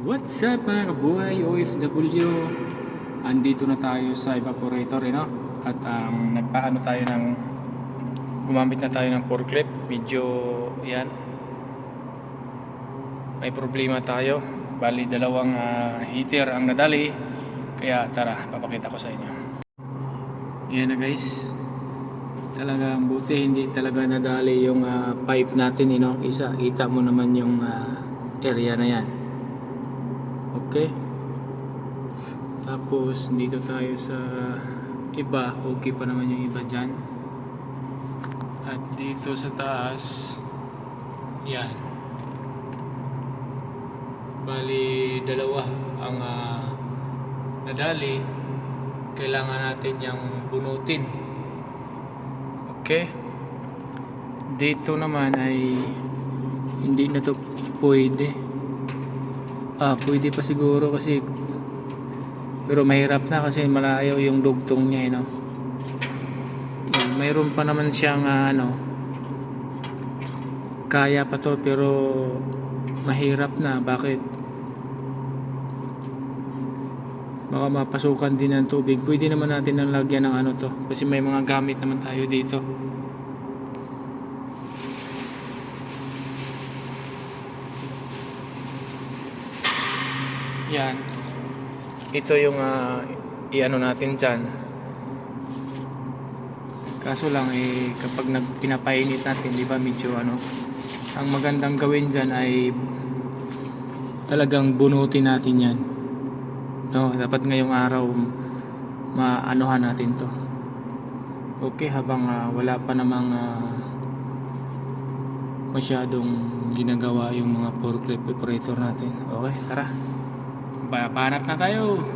What's up mga kabuhay OFW? Andito na tayo sa evaporator, eh, no? At um, nagpaano tayo ng gumamit na tayo ng forklift. Medyo, yan. May problema tayo. Bali, dalawang ah, heater ang nadali. Kaya tara, papakita ko sa inyo. Yan na guys. Talagang buti hindi talaga nadali yung ah, pipe natin, you know? Isa, kita mo naman yung ah, area na yan. Okay. Tapos dito tayo sa iba, okay pa naman yung iba dyan. At dito sa taas, yan. Bali, dalawa ang ah, nadali. Kailangan natin yung bunutin. Okay? Dito naman ay hindi na to pwede. Ah, pwede pa siguro kasi pero mahirap na kasi malayo yung dugtong niya, eh, no? Yan, mayroon pa naman siyang ah, ano kaya pa to pero mahirap na. Bakit? Baka mapasukan din ng tubig. Pwede naman natin nang lagyan ng ano to. Kasi may mga gamit naman tayo dito. Yan. Ito yung ah, i-ano natin dyan. Kaso lang eh kapag nag pinapainit natin, di ba medyo ano, ang magandang gawin dyan ay talagang bunutin natin yan. No, dapat ngayong araw maanuhan natin to. Okay, habang ah, wala pa namang ah, masyadong ginagawa yung mga forklift operator natin. Okay, tara. Ba- Banat na tayo.